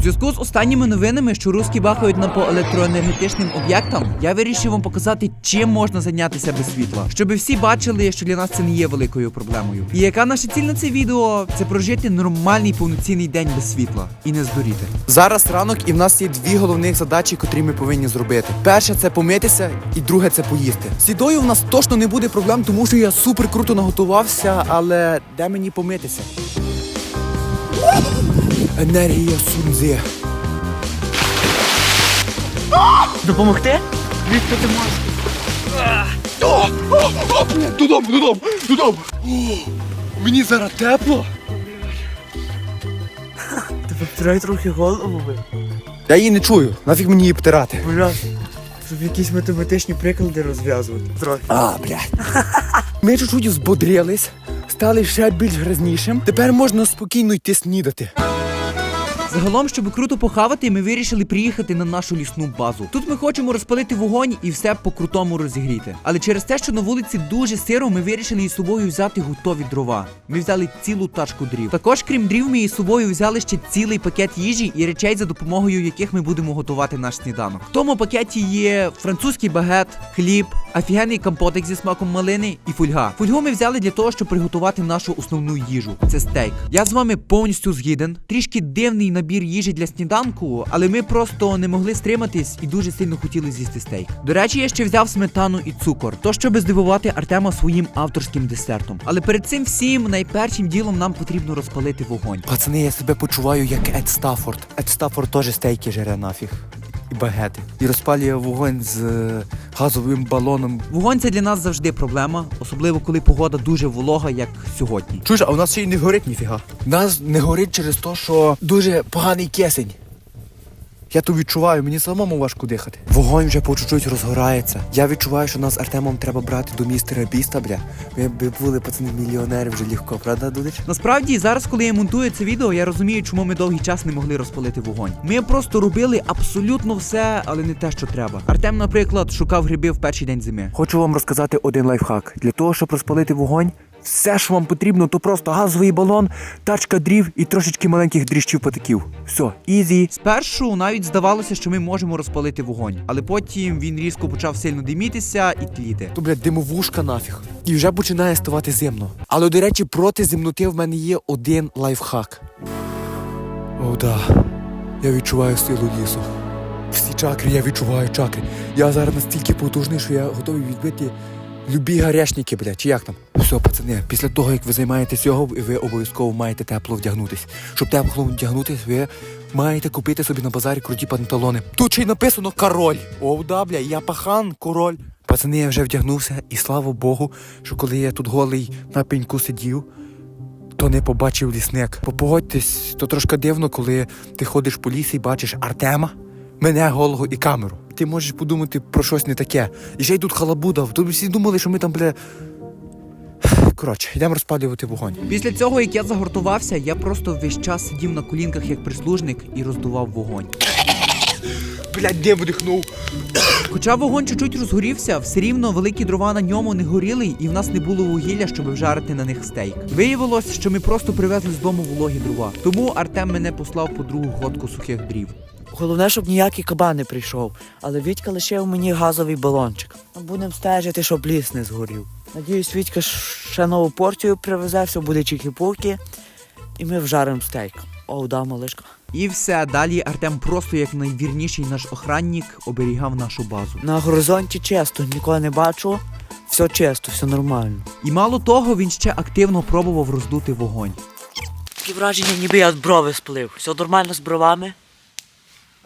Зв'язку з останніми новинами, що русські бахають нам по електроенергетичним об'єктам, я вирішив вам показати, чим можна зайнятися без світла, щоб всі бачили, що для нас це не є великою проблемою. І яка наша ціль на це відео? Це прожити нормальний повноцінний день без світла і не здуріти. Зараз ранок, і в нас є дві головних задачі, котрі ми повинні зробити. Перше це помитися, і друге це поїсти. З їдою в нас точно не буде проблем, тому що я супер круто наготувався, але де мені помитися? Енергія сунзи. Допомогти? Звідки ти можеш? Додому, додому, додому. Мені зараз тепло. Тебе втирай трохи голову. Я її не чую. Нафіг мені її втирати. Бля, щоб якісь математичні приклади розв'язувати. Трохи. А, блядь. Ми чуть-чуть збодрились, стали ще більш грязнішим. Тепер можна спокійно йти снідати. Загалом, щоб круто похавати, ми вирішили приїхати на нашу лісну базу. Тут ми хочемо розпалити вогонь і все по-крутому розігріти. Але через те, що на вулиці дуже сиро, ми вирішили із собою взяти готові дрова. Ми взяли цілу тачку дрів. Також, крім дрів, ми із собою взяли ще цілий пакет їжі і речей, за допомогою яких ми будемо готувати наш сніданок. В тому пакеті є французький багет, хліб, офігенний компотик зі смаком малини і фольга. Фольгу ми взяли для того, щоб приготувати нашу основну їжу. Це стейк. Я з вами повністю згіден. Трішки дивний набір їжі для сніданку, але ми просто не могли стриматись і дуже сильно хотіли з'їсти стейк. До речі, я ще взяв сметану і цукор, то щоб здивувати Артема своїм авторським десертом. Але перед цим всім найпершим ділом нам потрібно розпалити вогонь. Пацани, я себе почуваю як Ед Стаффорд. Ед Стаффорд теж стейки жере нафіг. І багети. І розпалює вогонь з е, газовим балоном. Вогонь це для нас завжди проблема, особливо коли погода дуже волога, як сьогодні. Чуєш, а у нас ще й не горить ніфіга. Нас не горить через те, що дуже поганий кисень. Я то відчуваю, мені самому важко дихати. Вогонь вже по чуть-чуть розгорається. Я відчуваю, що нас з Артемом треба брати до містера Біста, бля. Ми б були пацани мільйонери вже легко, правда, Дудич? Насправді, зараз, коли я монтую це відео, я розумію, чому ми довгий час не могли розпалити вогонь. Ми просто робили абсолютно все, але не те, що треба. Артем, наприклад, шукав гриби в перший день зими. Хочу вам розказати один лайфхак. Для того, щоб розпалити вогонь, все, що вам потрібно, то просто газовий балон, тачка дрів і трошечки маленьких дріжджів патиків. Все, ізі. Спершу навіть здавалося, що ми можемо розпалити вогонь, але потім він різко почав сильно димітися і тліти. То, блядь, димовушка нафіг. І вже починає ставати зимно. Але, до речі, проти зимноти в мене є один лайфхак. О, да. Я відчуваю силу лісу. Всі чакри, я відчуваю чакри. Я зараз настільки потужний, що я готовий відбити любі гарячники, блядь, чи як там. Все, пацани, після того, як ви займаєтесь цього, ви обов'язково маєте тепло вдягнутись. Щоб тепло вдягнутись, ви маєте купити собі на базарі круті панталони. Тут ще й написано король. О, да, бля, я пахан, король. Пацани, я вже вдягнувся, і слава Богу, що коли я тут голий на пеньку сидів, то не побачив лісник. Бо погодьтесь, то трошки дивно, коли ти ходиш по лісі і бачиш Артема, мене голого і камеру. Ти можеш подумати про щось не таке. І ще й тут халабуда. Тут всі думали, що ми там, бля. Коротше, йдемо розпалювати вогонь. Після цього, як я загортувався, я просто весь час сидів на колінках як прислужник і роздував вогонь. Блядь, де видихнув? Хоча вогонь чуть-чуть розгорівся, все рівно великі дрова на ньому не горіли, і в нас не було вугілля, щоб вжарити на них стейк. Виявилось, що ми просто привезли з дому вологі дрова. Тому Артем мене послав по другу годку сухих дрів. Головне, щоб ніякий кабан не прийшов. Але Вітька лишив мені газовий балончик. Будемо стежити, щоб ліс не згорів. Надіюсь, Вітька ще нову порцію привезе, все буде чікі-пуки. І ми вжаримо стейк. О, да, малишка. І все, далі Артем просто як найвірніший наш охранник оберігав нашу базу. На горизонті чисто, нікого не бачу. Все чисто, все нормально. І мало того, він ще активно пробував роздути вогонь. Таке враження, ніби я брови сплив. Все нормально з бровами.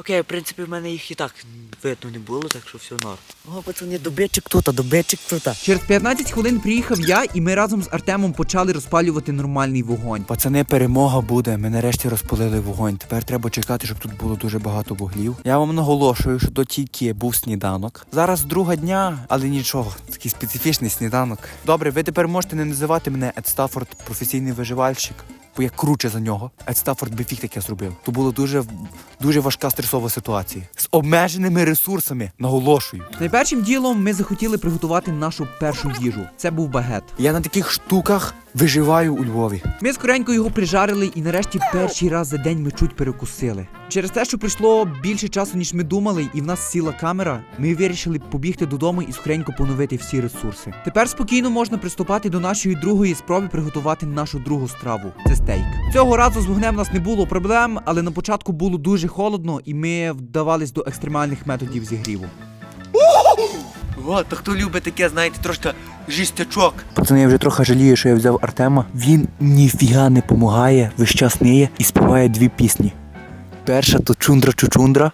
Окей, в принципі, в мене їх і так видно не було, так що все норм. О, пацани, добичик тут, добичик тут. Через 15 хвилин приїхав я, і ми разом з Артемом почали розпалювати нормальний вогонь. Пацани, перемога буде. Ми нарешті розпалили вогонь. Тепер треба чекати, щоб тут було дуже багато вуглів. Я вам наголошую, що до тільки був сніданок. Зараз друга дня, але нічого, такий специфічний сніданок. Добре, ви тепер можете не називати мене Ед Стаффорд, професійний виживальщик. Бо я круче за нього. Ед Стаффорд би фіг таке зробив. То була дуже, дуже важка стресова ситуація. З обмеженими ресурсами, наголошую. Найпершим ділом ми захотіли приготувати нашу першу їжу. Це був багет. Я на таких штуках Виживаю у Львові. Ми скоренько його прижарили і нарешті перший раз за день ми чуть перекусили. Через те, що прийшло більше часу, ніж ми думали, і в нас сіла камера, ми вирішили побігти додому і скоренько поновити всі ресурси. Тепер спокійно можна приступати до нашої другої спроби приготувати нашу другу страву. Це стейк. Цього разу з вогнем у нас не було проблем, але на початку було дуже холодно, і ми вдавались до екстремальних методів зігріву. О, то хто любить таке, знаєте, трошки жістячок. Пацани, я вже трохи жалію, що я взяв Артема. Він ніфіга не помагає, весь час ниє і співає дві пісні. Перша то чундра чучундра.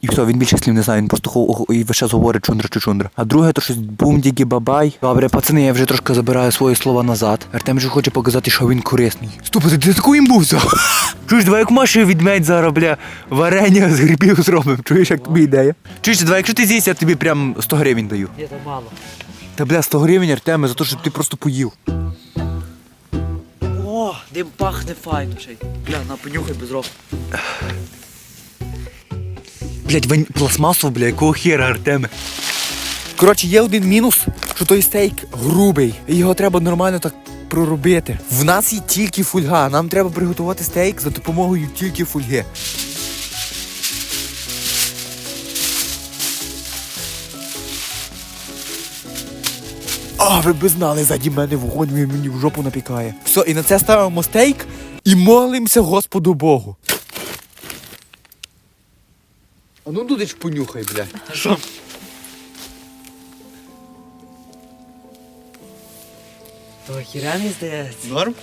І все, він більше слів не знає, він просто хо- і весь час говорить чундра чучундра. А друге то щось бум-дігі бабай. Добре, пацани, я вже трошки забираю свої слова назад. Артем вже хоче показати, що він корисний. Стоп, ти таку імбу взяв? Чуєш, давай як Маші відмедь зараз, бля, варення з грибів зробимо. Чуєш, як тобі ідея? Чуєш, давай, якщо ти з'їсть, я тобі прям 100 гривень даю. Є там мало. Та бля, 100 гривень, Артеме, за те, що ти просто поїв. О, дим пахне файно ще. Бля, на понюхай без року. Блять, вань пластмасов, бля, якого хера, Артеме. Коротше, є один мінус, що той стейк грубий. І його треба нормально так проробити. В нас є тільки фольга. Нам треба приготувати стейк за допомогою тільки фольги. А, ви б знали, заді мене вогонь він мені в жопу напікає. Все, і на це ставимо стейк і молимося Господу Богу. А ну дудич понюхай, бля. Що? То здається. Норм?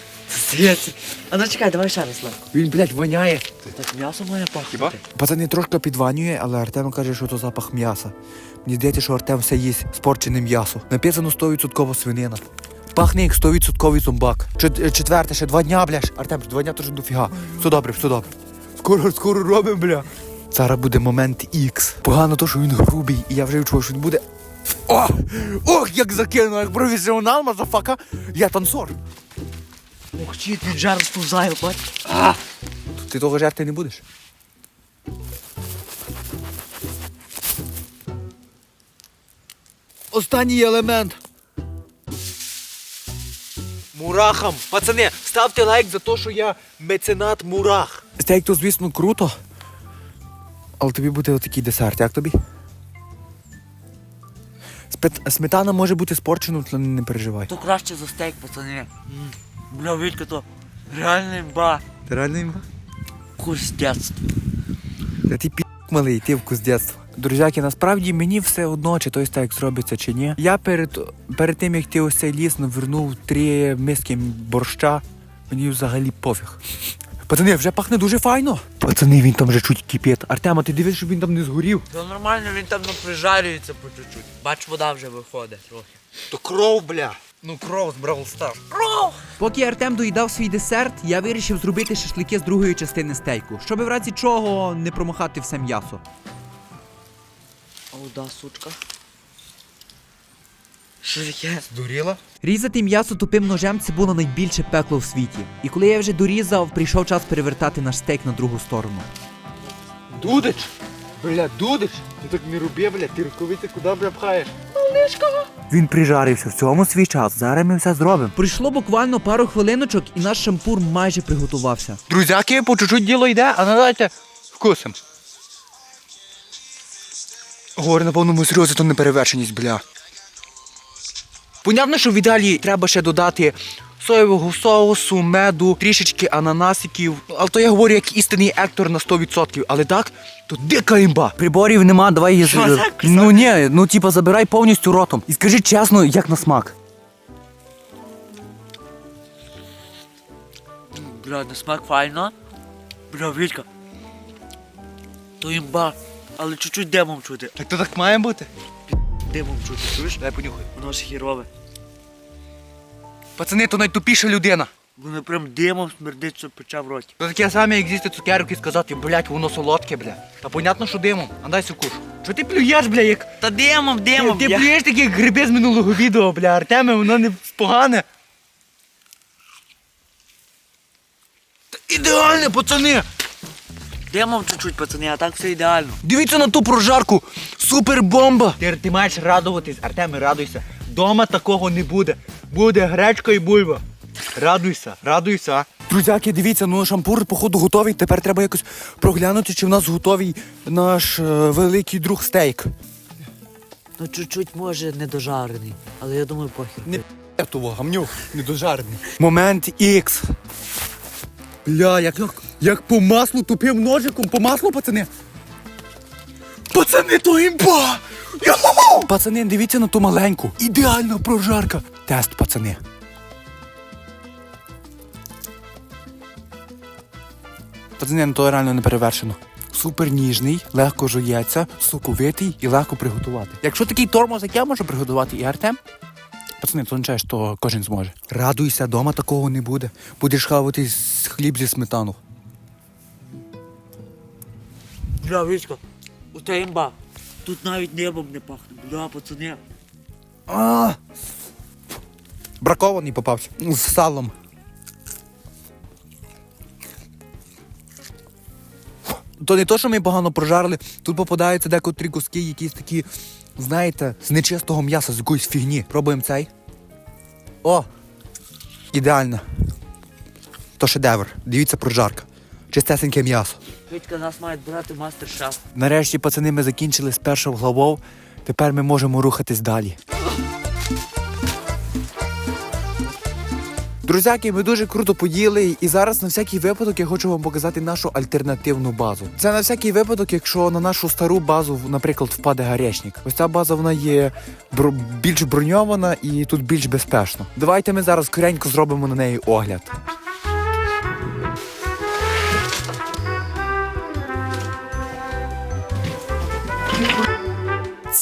Здається. А ну чекай, давай ще раз легко. Він, блядь, воняє. Так м'ясо має пахнути. Пацани трошки підванює, але Артем каже, що то запах м'яса. Мені здається, що Артем все їсть спорчене м'ясо. Написано 100% свинина. Пахне як 100% зомбак. Чет- Четверте, ще два дня, бляш. Артем, два дня теж дофіга. Все добре, все добре. Скоро, скоро робимо, бля. Зараз буде момент Ікс. Погано то, що він грубий, і я вже відчуваю, що він буде. О! Ох, як закинув, як професіонал, мазафака. Я танцор. Ух, чи ти жар сповзає, бать. Ти того жерти не будеш? Останній елемент. Мурахам. Пацани, ставте лайк за те, що я меценат мурах. Стейк то, звісно, круто. Але тобі буде отакий десерт, як тобі? Спет- Сметана може бути спорчена, то не переживай. То краще за стейк, пацани. Бля, Вітька, то реальний ба. Ти реально імба? Курс дядства. Та ти пі малий, ти вкус дитинства. Друзяки, насправді мені все одно, чи той стейк зробиться чи ні. Я перед, перед тим, як ти ось цей ліс навернув три миски борща, мені взагалі пофіг. Пацани, вже пахне дуже файно. Пацани, він там вже чуть кипить. Артема, ти дивись, щоб він там не згорів. То нормально він там прижарюється по чуть-чуть. Бач, вода вже виходить трохи. То кров, бля. Ну кров з Бравл Стар. Поки Артем доїдав свій десерт, я вирішив зробити шашлики з другої частини стейку, щоб в разі чого не промахати все м'ясо. О, да, сучка. Що таке? Здуріла? Різати м'ясо тупим ножем це було найбільше пекло в світі. І коли я вже дорізав, прийшов час перевертати наш стейк на другу сторону. Дудич! Бля, дудич! Ти так не роби, бля, ти рукавиці куди бля пхаєш? Він прижарився в цьому свій час. Зараз ми все зробимо. Прийшло буквально пару хвилиночок, і наш шампур майже приготувався. Друзяки, по чуть-чуть діло йде, а надайте вкусим. Говорю на повному серйозі, то неперевершеність, бля. Понятно, що в ідеалі треба ще додати соєвого соусу, меду, трішечки ананасиків. Але то я говорю як істинний ектор на 100%. Але так, то дика імба. Приборів нема, давай її. Що за Ну ні, ну типа забирай повністю ротом. І скажи чесно, як на смак. Бля, на смак файно. Бля, Вітька. То імба, але чуть-чуть демом чути. Так то так має бути. Димом чути, чуєш? Дай понюхай. Воно ж хірове. Пацани, то найтупіша людина. Воно прям димом смердить, що пече в роті. То таке саме, як з'їсти цукерки і сказати, блять, воно солодке, бля. Та понятно, що димом. А дай сукуш. Що ти плюєш, бля, як. Та димом, димом. ти я- плюєш такі як гриби з минулого відео, бля, Артеме, воно не погане. Та ідеальне, пацани! Димом чуть-чуть, пацани, а так все ідеально. Дивіться на ту прожарку! Супер бомба! Ти, ти маєш радуватись, Артеме, радуйся. Дома такого не буде. Буде гречка і бульба. Радуйся, радуйся. Друзяки, дивіться, ну шампур, походу, готовий. Тепер треба якось проглянути, чи в нас готовий наш е, великий друг стейк. Ну, чуть-чуть, може, недожарений, але я думаю, похер. Не того, гамню, недожарний. Момент Ікс. Бля, як, як, як по маслу тупим ножиком, по маслу, пацани. Пацани, то імба! Йо! Пацани, дивіться на ту маленьку. Ідеальна прожарка. Тест, пацани. Пацани, ну то реально не перевершено. Супер ніжний, легко жується, соковитий і легко приготувати. Якщо такий тормоз, як я можу приготувати і Артем, Пацани, то означає, що кожен зможе. Радуйся, дома такого не буде. Будеш хавати з хліб зі сметану. Бля, Вічка, у тебе імба. Тут навіть небом не пахне. Бля, пацани. А! Бракований попався. З салом. То не то, що ми погано прожарили, тут попадаються декотрі куски, якісь такі, знаєте, з нечистого м'яса, з якоїсь фігні. Пробуємо цей. О! Ідеально. То шедевр. Дивіться прожарка. Чистесеньке м'ясо. Вітька нас має брати мастер-шеф. Нарешті, пацани, ми закінчили з першою главою. Тепер ми можемо рухатись далі. Друзяки, ми дуже круто поїли, і зараз на всякий випадок я хочу вам показати нашу альтернативну базу. Це на всякий випадок, якщо на нашу стару базу, наприклад, впаде гарячник. Ось ця база вона є бро- більш броньована і тут більш безпечно. Давайте ми зараз коренько зробимо на неї огляд.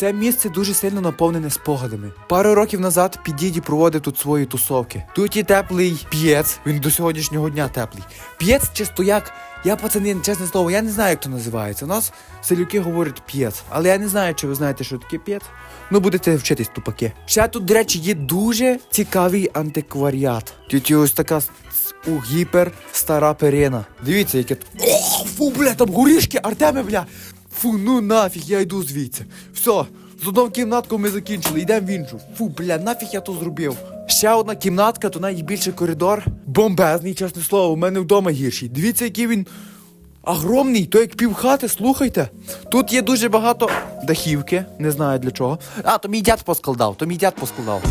Це місце дуже сильно наповнене спогадами. Пару років назад під діді проводив тут свої тусовки. Тут є теплий п'єц, він до сьогоднішнього дня теплий. П'єц чи стояк, я пацани, чесне слово, я не знаю, як то називається. У нас селюки говорять п'єц, але я не знаю, чи ви знаєте, що таке п'єц. Ну, будете вчитись тупаки. Ще тут, до речі, є дуже цікавий антикваріат. Тут є ось така у гіпер стара перина. Дивіться, яке тут. О, фу, бля, там горішки, Артеме, бля. Фу, ну нафіг, я йду звідси. Все, з одного кімнатку ми закінчили, йдемо в іншу. Фу, бля, нафіг я то зробив. Ще одна кімнатка, то найбільший коридор. Бомбезний, чесне слово, у мене вдома гірший. Дивіться, який він огромний, то як півхати, слухайте. Тут є дуже багато дахівки, не знаю для чого. А, то мій дід поскладав, то мій дід поскладав.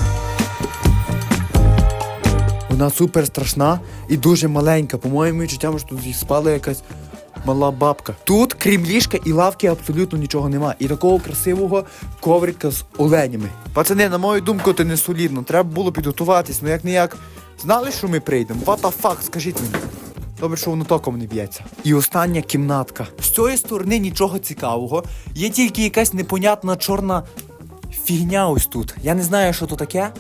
Вона супер страшна і дуже маленька. По моєму відчуттям, що тут спала якась мала бабка. Тут, крім ліжка і лавки, абсолютно нічого нема. І такого красивого коврика з оленями. Пацани, на мою думку, це не солідно. Треба було підготуватись, ну як не як. Знали, що ми прийдемо? What the fuck, скажіть мені. Добре, що воно током не б'ється. І остання кімнатка. З цієї сторони нічого цікавого. Є тільки якась непонятна чорна фігня ось тут. Я не знаю, що то таке.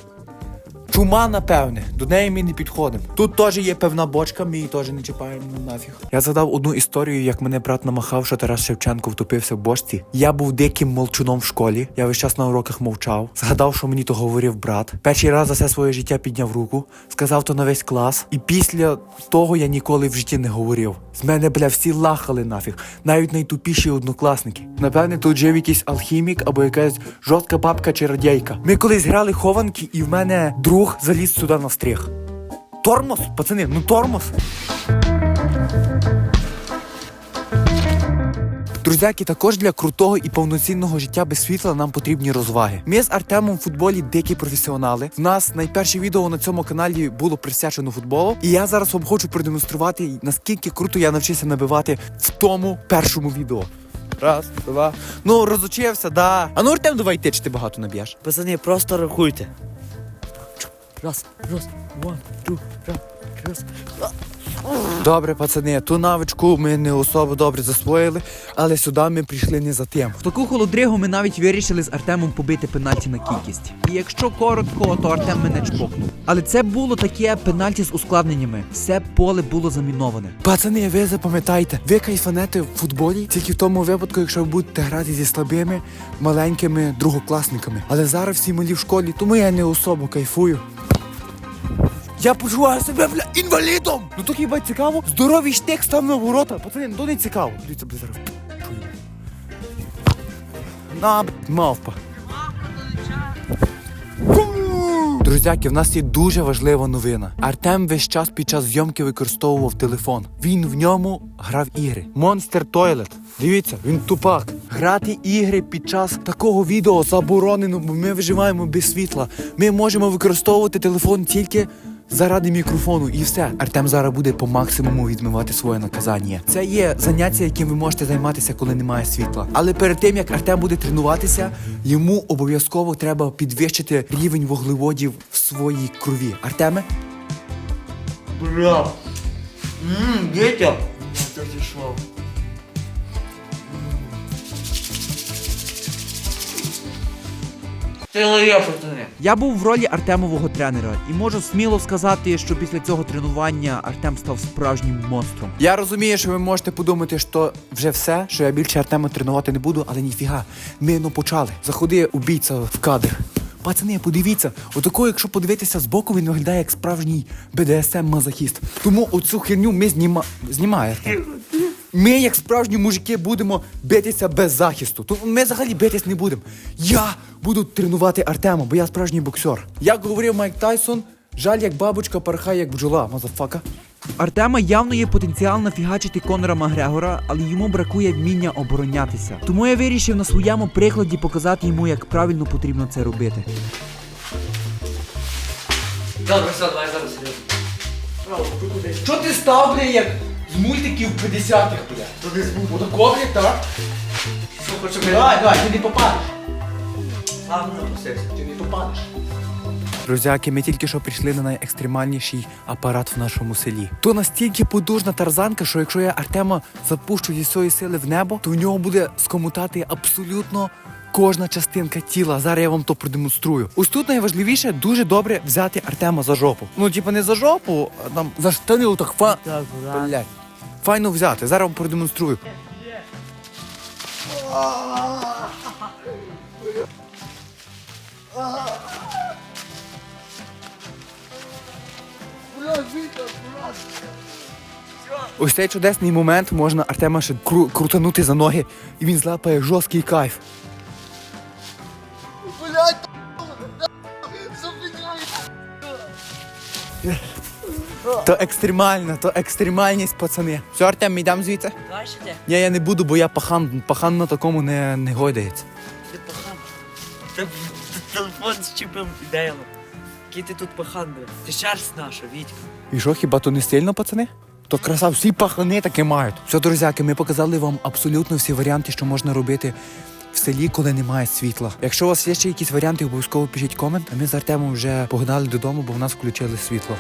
Чума, напевне, до неї ми не підходимо. Тут теж є певна бочка, ми її теж не чіпаємо нафіг. Я згадав одну історію, як мене брат намахав, що Тарас Шевченко втопився в бочці. Я був диким молчуном в школі. Я весь час на уроках мовчав. Згадав, що мені то говорив брат. Перший раз за все своє життя підняв руку, сказав то на весь клас. І після того я ніколи в житті не говорив. З мене, бля, всі лахали нафіг, навіть найтупіші однокласники. Напевне, тут жив якийсь алхімік або якась жорстка бабка чи радійка. Ми колись грали хованки, і в мене друг заліз сюди на стріх. Тормоз, пацани, ну тормоз. Друзяки, також для крутого і повноцінного життя без світла нам потрібні розваги. Ми з Артемом в футболі дикі професіонали. В нас найперше відео на цьому каналі було присвячено футболу. І я зараз вам хочу продемонструвати, наскільки круто я навчився набивати в тому першому відео. Раз, два. Ну, розучився, да. А ну, Артем, давай ти, чи ти багато наб'єш. Пацани, просто рахуйте. Раз, раз, one, two, раз, раз. Добре, пацани, ту навичку ми не особо добре засвоїли, але сюди ми прийшли не за тим. В таку холодригу ми навіть вирішили з Артемом побити пенальті на кількість. І якщо коротко, то Артем мене чпокнув. Але це було таке пенальті з ускладненнями. Все поле було заміноване. Пацани, ви запам'ятайте, ви кайфанете в футболі тільки в тому випадку, якщо ви будете грати зі слабими, маленькими другокласниками. Але зараз всі малі в школі, тому я не особо кайфую. Я почуваю себе, бля, інвалідом! Ну то хіба цікаво? Здоровий штик став на ворота. Пацани, ну то не цікаво. Дивіться, бля, зараз. На, мавпа. Друзяки, в нас є дуже важлива новина. Артем весь час під час зйомки використовував телефон. Він в ньому грав ігри. Monster Toilet. Дивіться, він тупак. Грати ігри під час такого відео заборонено, бо ми виживаємо без світла. Ми можемо використовувати телефон тільки. Заради мікрофону і все. Артем зараз буде по максимуму відмивати своє наказання. Це є заняття, яким ви можете займатися, коли немає світла. Але перед тим як Артем буде тренуватися, йому обов'язково треба підвищити рівень вуглеводів в своїй крові. Артеме, Бля. Ммм, дітя. Це зійшов. Я був в ролі Артемового тренера і можу сміло сказати, що після цього тренування Артем став справжнім монстром. я розумію, що ви можете подумати, що вже все, що я більше Артема тренувати не буду, але ніфіга. Ми ну почали. Заходи убійця в кадр. Пацани, подивіться, отако, якщо подивитися збоку, він виглядає як справжній БДСМ мазохіст. Тому оцю херню ми зніма... знімаєте. Ми, як справжні мужики, будемо битися без захисту. То ми взагалі битись не будемо. Я буду тренувати Артема, бо я справжній боксер. Як говорив Майк Тайсон, жаль як бабочка, пархай як бджола, мазафака. Артема явно є потенціал нафігачити Конора Макгрегора, але йому бракує вміння оборонятися. Тому я вирішив на своєму прикладі показати йому, як правильно потрібно це робити. Добре, все, давай зараз серйозно. Що ти став, бля, як з мультиків 50-х, бля? То десь був. Отако, бля, так? Що хоче Давай, давай, ти не попадеш. Сам напустився. Ти не попадеш. Друзяки, ми тільки що прийшли на найекстремальніший апарат в нашому селі. То настільки подужна тарзанка, що якщо я Артема запущу зі своєї сили в небо, то в нього буде скомутати абсолютно кожна частинка тіла. Зараз я вам то продемонструю. Ось тут найважливіше дуже добре взяти Артема за жопу. Ну, типа не за жопу, а там за штани отак фа. Блять. Файно взяти. Зараз вам продемонструю. Ось цей чудесний момент можна Артема ще кру- крутанути за ноги, і він злапає жорсткий кайф. То екстремально, то екстремальність, пацани. Все, Артем, ми йдемо звідси? Ні, я не буду, бо я пахан, пахан на такому не, не гойдається. Ти пахан. Та телефон зчепив ідею. Який ти тут пахан, бля? Ти шерсть наша, Вітька. І що, хіба то не сильно, пацани? То краса, всі пахани таке мають. Все, друзяки, ми показали вам абсолютно всі варіанти, що можна робити в селі, коли немає світла. Якщо у вас є ще якісь варіанти, обов'язково пишіть комент, а ми з Артемом вже погнали додому, бо в нас включили світло.